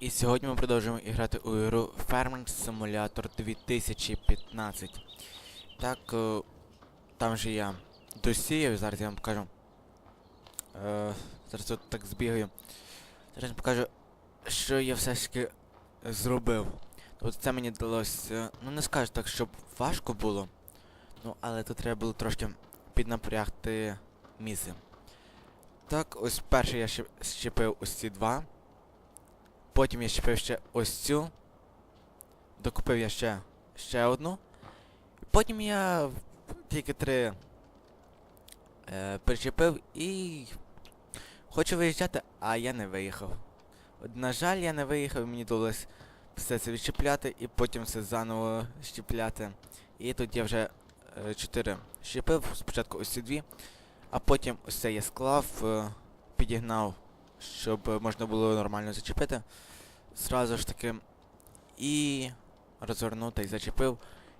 І сьогодні ми продовжуємо грати у ігру Farming Simulator 2015. Так, е, там же я досіяв, зараз я вам покажу. Е, зараз от так збігаю. Зараз я покажу, що я все ж таки зробив. От це мені далося, ну не скажу так, щоб важко було. Ну, але тут треба було трошки піднапрягти мізи. Так, ось перший я ще щепив ось ці два. Потім я щепив ще ось цю. Докупив я ще, ще одну. Потім я тільки три е, причепив і хочу виїжджати, а я не виїхав. От, на жаль, я не виїхав, мені довелось все це відщепляти і потім все заново щепляти. І тут я вже е, чотири щепив, спочатку ось ці дві, а потім ось я склав, е, підігнав, щоб е, можна було нормально зачепити. Зразу ж таки і розвернув та й зачепив.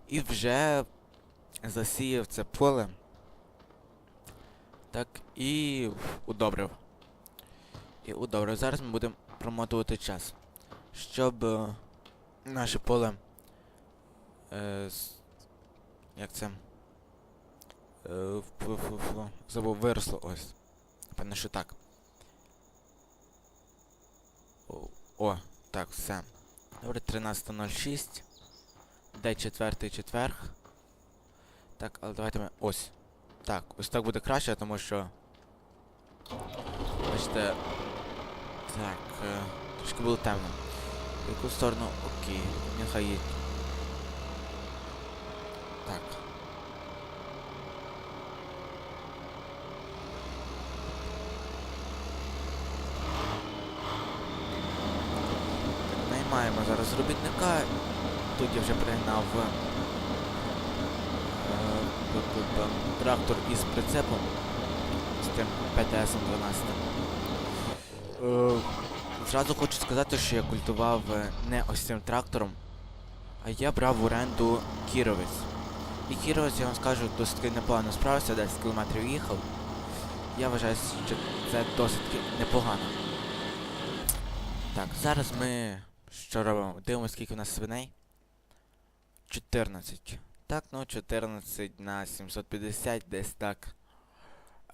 І вже засіяв це поле. Так, і удобрив. І удобрив. Зараз ми будемо промотувати час. Щоб е, наше поле. Е, як це? Е, забув, виросло ось. Певно, що так. О, так, все. Добре, 13.06. Де четвертий четверг. Так, але давайте ми. Ось. Так, ось так буде краще, тому що. Бачите. Так, е, трошки було темно. В яку сторону? Окей, нехай їдь. Так. Наймаємо зараз робітника. Тут я вже пригнав е, б- трактор із прицепом з тим ПТС 12. Е, Зразу хочу сказати, що я культував е, не ось цим трактором, а я брав в оренду Кіровець. І Кіровець, я вам скажу, досить непогано справився, 10 кілометрів їхав. Я вважаю, що це досить непогано. Так, зараз ми що робимо? Дивимося, скільки у нас свиней. 14. Так, ну 14 на 750, десь так.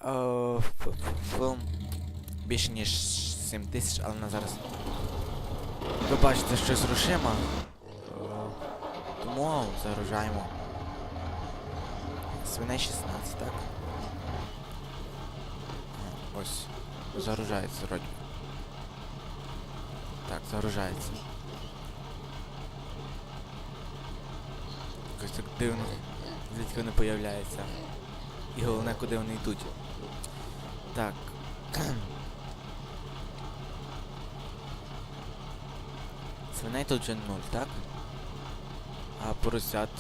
О, ф- ф- ф- Більше ніж 7 тисяч, але на зараз. Ви бачите, що з грошима. Е, Тому загружаємо. Свиней 16, так? Ось. Загружається вроді. Так, загружається. Якось так дивно. Звідки вони появляються. І головне, куди вони йдуть. Так. Свиней тут вже нуль, так? А поросят.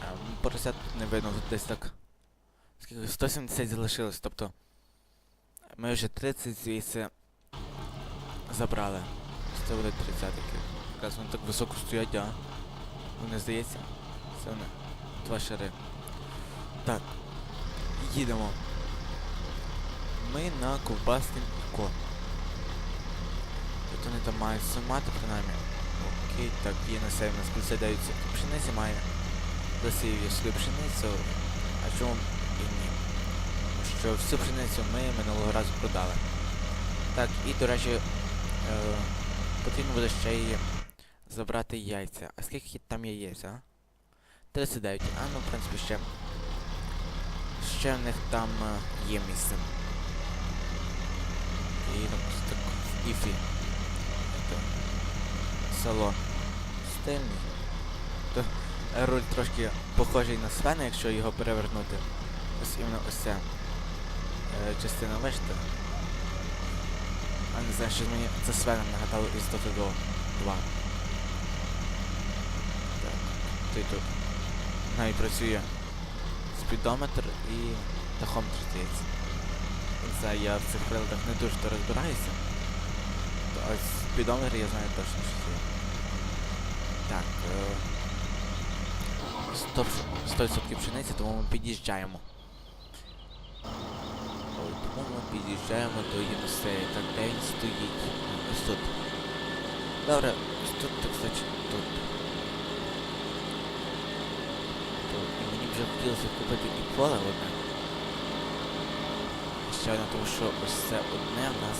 А, поросят не видно, тут десь так. Скільки? 170 залишилось, тобто. Ми вже 30 звідси забрали. Це буде 30 таки. Якраз вони так високо стоять, а? Мені здається. Це вони. Два шари. Так. Їдемо. Ми на ковбасний ко. Тут вони там мають сумати, принаймні. Окей, так, є на себе, у нас 59 пшениці має. Засів я сюди пшеницю. А чому що всю пшеницю ми минулого разу продали. Так, і до речі, е, потрібно буде ще й забрати яйця. А скільки там яєць, а? 39. А ну, в принципі, ще. Ще в них там е, є місце. І ну, так іфі. Село. Стильний. То руль трошки похожий на Свена, якщо його перевернути. Ось іменно ось ця е, частина, бачите? А не знаю, що мені це Свена нагадало із Dota 2. Так, ти тут. Навіть працює спідометр і тахометр, здається. Не я в цих приладах не дуже то розбираюся. Ось спідометр я знаю точно, що це. Так. Е... 100%, 100% пшениці, тому ми під'їжджаємо. Тому ми під'їжджаємо до Єносеї. Так, де стоїть. Ось тут. Добре, ось тут, так значить тут. Тут. І мені вже хотілося купити і поле одне. Ще одне, тому що ось це одне в нас.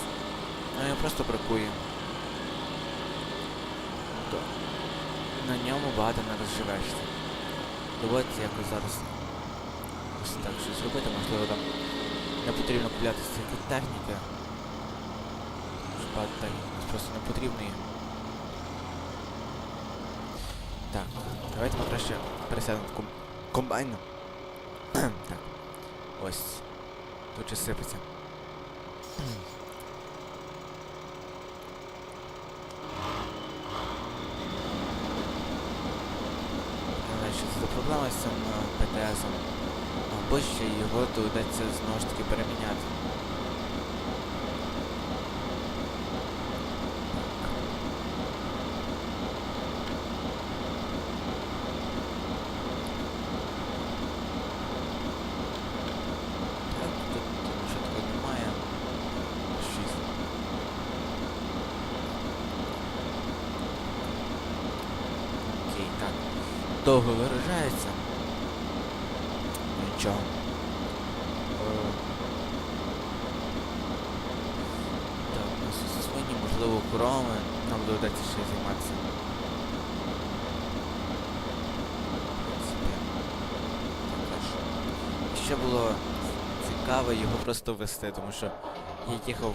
Ну його просто бракує. То на ньому багато не розживешся. Доводиться якось зараз ось так щось зробити, можливо там не потрібно купляти стільки техніки. Багато техніки просто не потрібно. Так, давайте ми краще пересядемо в ком... комбайн. так. Ось. Тут ще сипеться. Не знаю, що це за проблема з цим е, ПТСом. Або ще його доведеться знову ж таки переміняти. Так, тут нічого такого немає. Шість. Окей, так. Довго виражається. Нічого. Е, Так, у нас тут свині, можливо, корови. Нам доведеться ще займатися. В принципі, також. Ще було цікаво його просто вести, тому що я їхав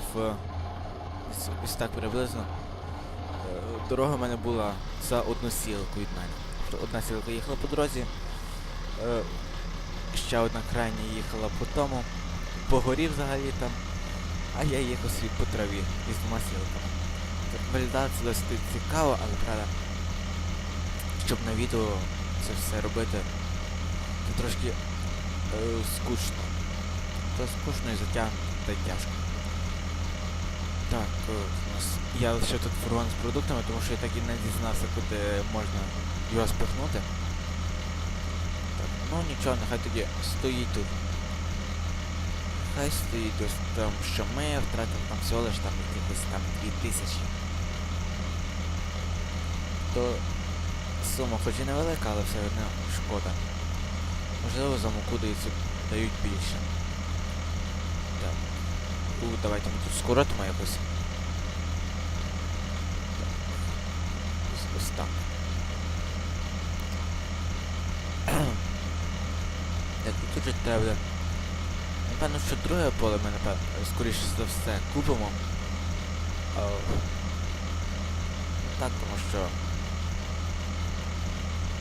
ось, так приблизно. Е, Дорога в мене була за одну сілку від мене. Одна сілка їхала по дорозі, е, ще одна крайня їхала по тому, по горі взагалі там, а я їхав собі по траві із двома сілками. Виглядало це досить цікаво, але правда, щоб на відео це все робити, це трошки скучно. Це скучно і затягнуто та й тяжко. Так, е, я лише тут фургон з продуктами, тому що я так і не дізнався, куди можна його спихнути. Так, ну нічого, нехай тоді стоїть тут. Хай стоїть ось там, що ми втратимо там всього лиш там якихось там 2000. То сума хоч і невелика, але все одно шкода. Можливо, за муку дають, дають більше. Так. У, давайте ми тут скоротимо якось. Так. Ось, так. Так, тут же треба. Напевно, що друге поле ми, напевно, скоріше за все купимо. Так, тому що.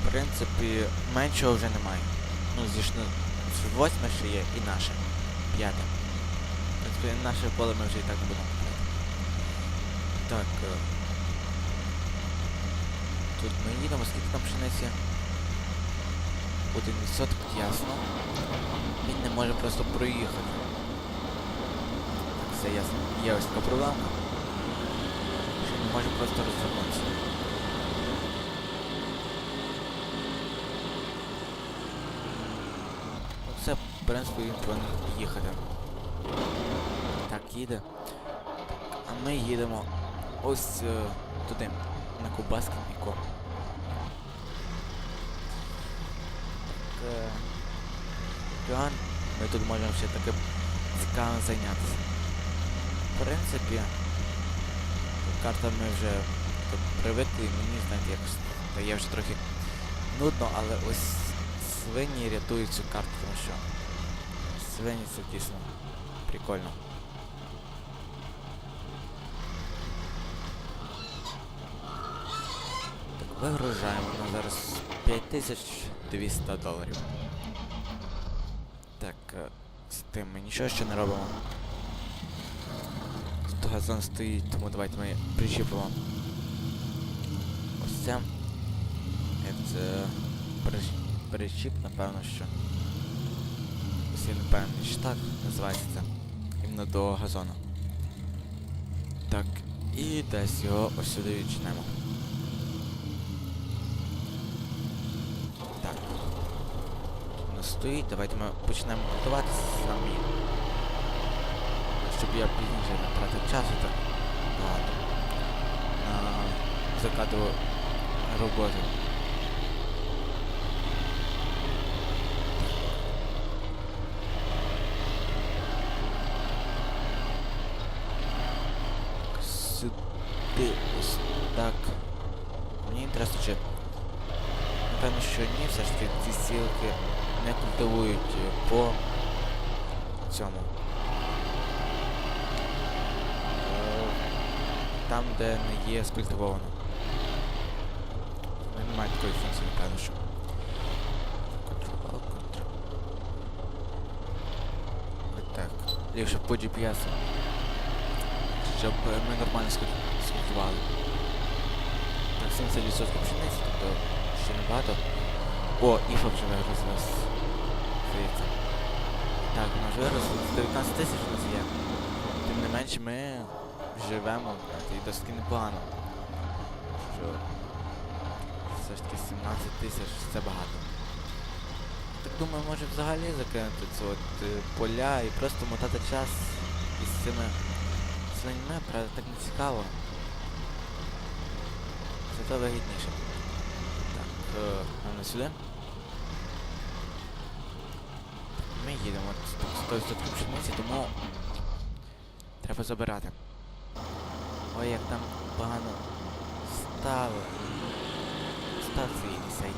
В принципі, меншого вже немає. Ну, звісно, восьме ще є і наше. П'яте. В наше поле ми вже і так не будемо. Так. е, Тут ми їдемо, скільки там пшениці? Один відсоток, ясно. Він не може просто проїхати. Так, все ясно. Є ось така проблема. Що не може просто розвернутися. Все, в принципі, він повинен їхати. Так, їде. А ми їдемо ось е, туди, на Кубасківнику. Так, е, Піан, ми тут можемо ще таке цікавим зайнятися. В принципі, карта ми вже привикли, і мені, знаєте, якось стає вже трохи нудно, але ось свині рятують цю карту, тому що свині це дійсно прикольно. Так, вигружаємо на зараз 5200 доларів. Так, е, з тим ми нічого ще не робимо. Тут газон стоїть, тому давайте ми причіпимо. Ось це. Це причіп, напевно, що. Ось не певний, що так називається це. Іменно до газону. Так, і десь його ось сюди відчинемо. Так. Тут нас стоїть, давайте ми почнемо готувати самі. Щоб я пізніше не тратив часу, так. багато. На закатову роботу. Сюди ось так. Мені інтересно, чи напевно, що ні, все ж таки ці сілки не культивують е, по цьому. Е, Там, де не є скультивовано. Ну, Немає такої функції, напевно, що. Так. Ліпше по GPS. Щоб ми нормально скуль- скультивували. Так, 70% пшениці, тобто ще небагато. О, іфа вже виросла. Здається. Так, у нас виросло. 19 тисяч у нас є. Тим не менше ми живемо і досить непогано. Що все ж таки 17 тисяч це багато. Так думаю, може взагалі закинути це от е, поля і просто мотати час із цими свиньми, правда, так не цікаво. Зато вигідніше. Так, е, а не сюди. Ми їдемо от 100% пшениці, тому треба забирати. Ой, як там погано стало. Став цей лісей.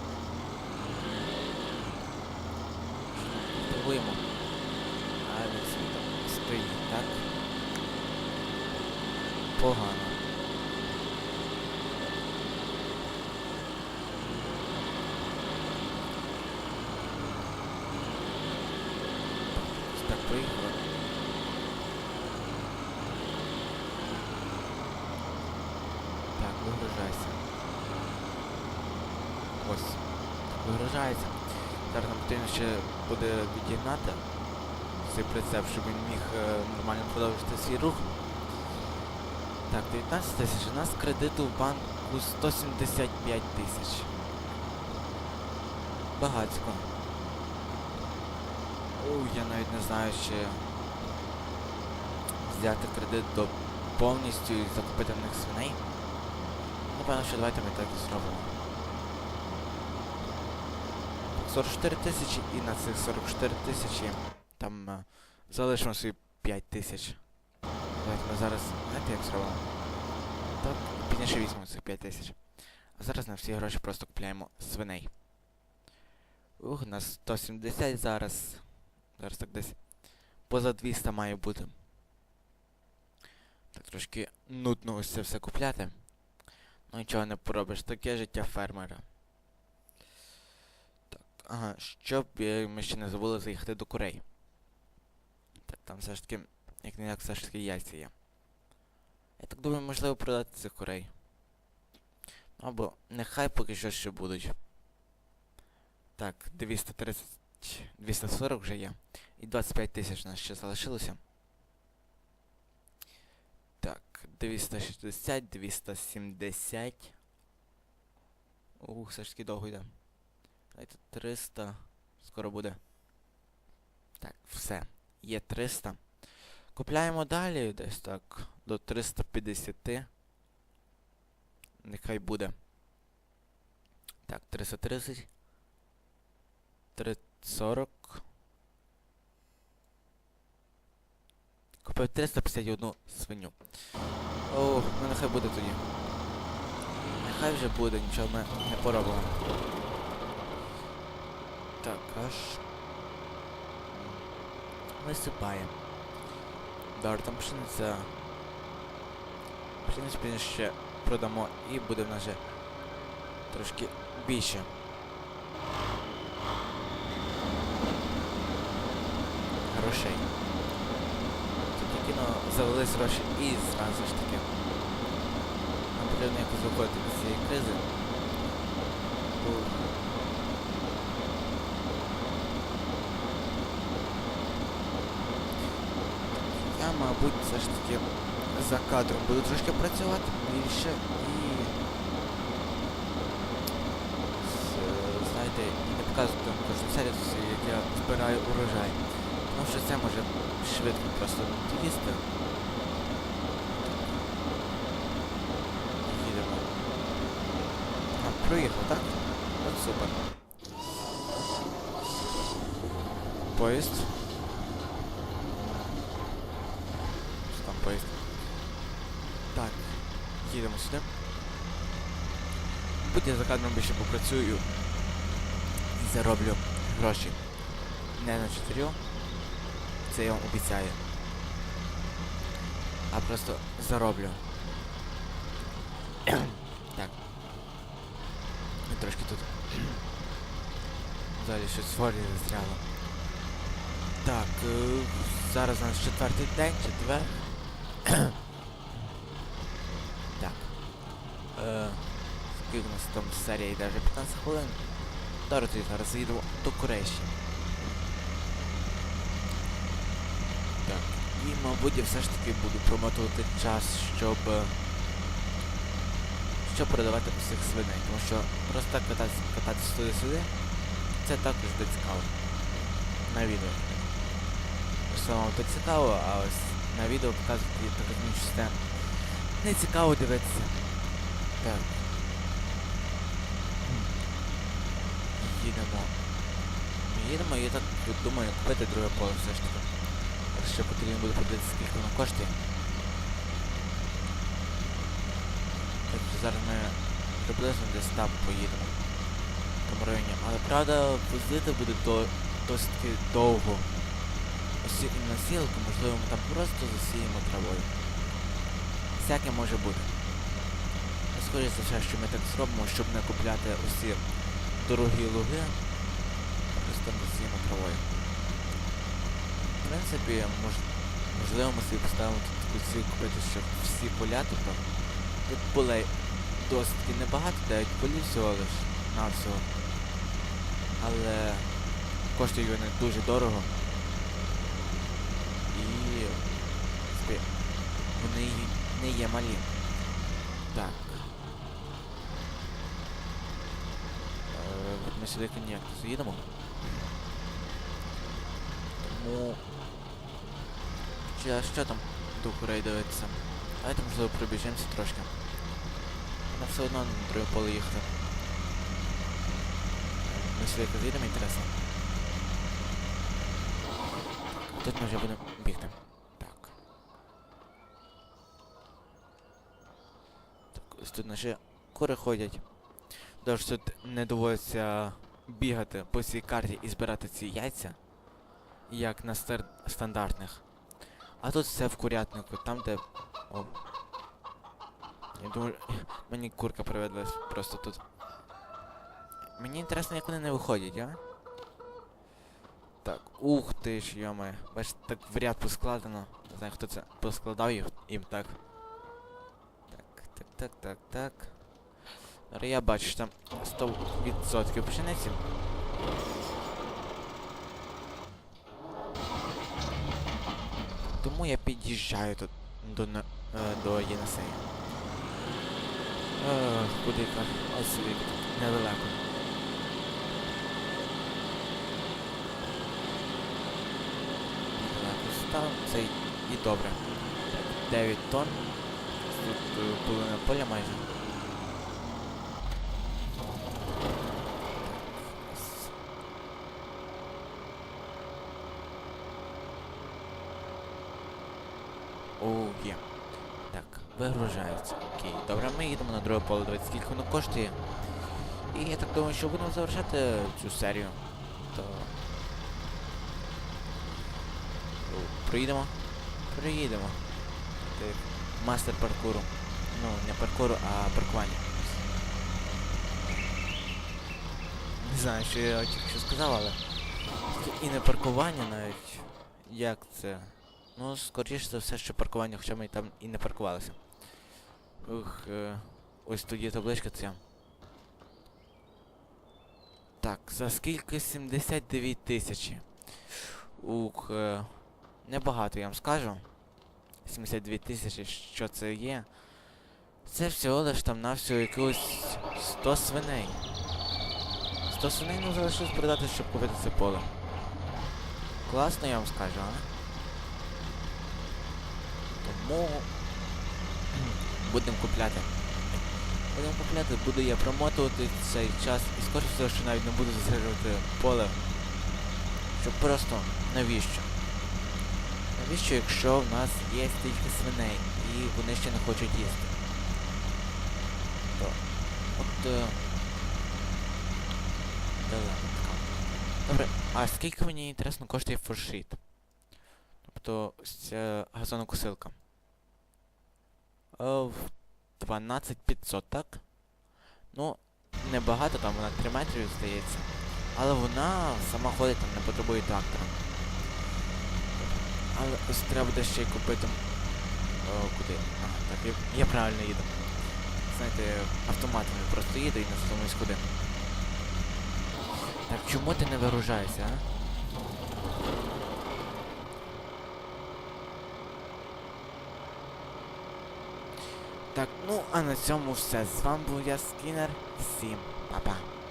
Культивуємо. А від світу стоїть, так? Погано. Ось Так, вигружайся. Ось. Вигружається. Зараз нам потрібно ще буде відігнати цей прицеп, щоб він міг е, нормально продовжити свій рух. Так, 19 тисяч. У нас кредиту в банку 175 тисяч. Багатько. Я навіть не знаю, чи взяти кредит до повністю і закупити в них свиней. Напевно, що давайте ми так і зробимо. 44 тисячі і на цих 44 тисячі там е, залишимо собі 5 тисяч. Давайте ми зараз, знаєте як зробимо? Так, пізніше візьмемо цих 5 тисяч. А зараз на всі гроші просто купляємо свиней. Ух, у нас 170 зараз. Зараз так десь поза 200 має бути. Так трошки нудно ось це все купляти. Ну нічого не поробиш, таке життя фермера. Так, ага, щоб е, ми ще не забули заїхати до курей. Так, там все ж таки, як не як все ж таки яйця є. Я так думаю, можливо продати цих курей. Ну, Або нехай поки що ще будуть. Так, 230, 240 вже є. І 25 тисяч у нас ще залишилося. Так, 260, 270. Ух, все ж таки довго йде. Давайте 300. Скоро буде. Так, все. Є 300. Купляємо далі десь так. До 350. Нехай буде. Так, 330. 340. Купив 351 свиню. О, ну нехай буде тоді. Нехай вже буде, нічого ми не поробимо. Так, аж. Висипаємо. Добре, там пшениця. Пшеницю ще продамо і буде в нас вже трошки більше. Грошей. Тільки ну, завелись гроші і зразу ж таки. Нам потрібно якось виходити з цієї кризи. Я, мабуть, все ж таки за кадром буду трошки працювати більше і знаєте, не показувати кожну серію, як я збираю урожай тому що це може швидко просто їсти. Їдемо. А, проїхав, так? От супер. Поїзд. Що там поїзд? Так, їдемо сюди. Будь за кадром більше попрацюю і зароблю гроші. Не на чотирьох це я вам обіцяю. А просто зароблю. так. І трошки тут. Взагалі щось в застряло. Так, е, зараз у нас четвертий день, четвер. так. Е, скільки у нас там серія йде вже 15 хвилин. Добре, тоді зараз їдемо до Курещі. Так. І, мабуть, я все ж таки буду промотувати час, щоб... е, Щоб продавати усіх свиней, тому що просто кататися, кататися туди-сюди, це також буде цікаво. На відео. Самому то цікаво, а ось на відео показувати так розумію, не цікаво дивитися. Так. Їдемо. Їдемо, я так думаю купити друге поле все ж таки. Якщо потрібно буде подивитися, скільки воно коштує. Тобто зараз ми приблизно десь там поїдемо. В тому районі. Але правда, возити буде до, досить довго. Ось і насілку, можливо, ми там просто засіємо травою. Всяке може бути. Схоже за все, що ми так зробимо, щоб не купляти усі дорогі луги. Просто засіємо травою. В принципі, мож, можливо, ми собі поставимо тут таку ціль купити, щоб всі поля тут. Тут полей досить небагато, 9 полів всього лиш навсього. Але коштують вони дуже дорого. І вони не є малі. Так. Е, Ми сюди ніяк заїдемо. Тому... А що там до курей дивитися? Давайте можливо пробіжимося трошки. Вона все одно на друге поле їхати. Ми сюди як інтересно. Тут ми вже будемо бігти. Так. Так, ось тут наші кури ходять. Тож тут не доводиться бігати по цій карті і збирати ці яйця, як на стандартних. А тут все в курятнику, там де. О. Я думаю, мені курка приведлась просто тут. Мені інтересно, як вони не виходять, а? Так, ух ти ж, йоме. Бачите, так в ряд поскладено. Не знаю, хто це поскладав їх їм так. Так, так, так, так, так. Я бачу, що там 100% пшениці. Тому я під'їжджаю тут до, е, до Єнесея. Ех, куди яка? Ось сюди, недалеко. Недалеко став, це і добре. 9 тонн. Тут е, половина поля майже. С- Оу, є. Так, вигружається. Окей. Добре, ми їдемо на друге поле, дивіться, скільки воно коштує. І я так думаю, що будемо завершати цю серію. То... О, Проїдемо? Проїдемо. Ти мастер паркуру. Ну, не паркуру, а паркування. Не знаю, що я тільки що сказав, але. І не паркування навіть. Як це? Ну, скоріше за все, що паркування, хоча ми там і не паркувалися. Ух, е, ось тут є табличка ця. Так, за скільки 79 тисячі. Ух, е, небагато я вам скажу. 72 тисячі, що це є. Це всього лиш там на якихось 100 свиней. 100 свиней нам залишилось продати, щоб купити це поле. Класно, я вам скажу, а? Тому будемо купляти. Будемо купляти, буду я промотувати цей час і скоріше всього, що навіть не буду засаджувати поле. Щоб просто навіщо? Навіщо, якщо в нас є стільки свиней і вони ще не хочуть їсти? То, от... Е... Дилема. Добре, а скільки мені інтересно коштує форшит? Тобто ось ця газонокосилка. О, 12500, так? Ну, небагато, там вона 3 метри здається. Але вона сама ходить там, не потребує трактора. Але ось треба буде ще й купити. О, куди? Ага, так, я, я правильно їду. Знаєте, автоматом я просто їду і не задумуюсь куди. Так чому ти не вигружаєшся, а? Так, ну а на цьому все. З вами був я Скінер. Всім па-па.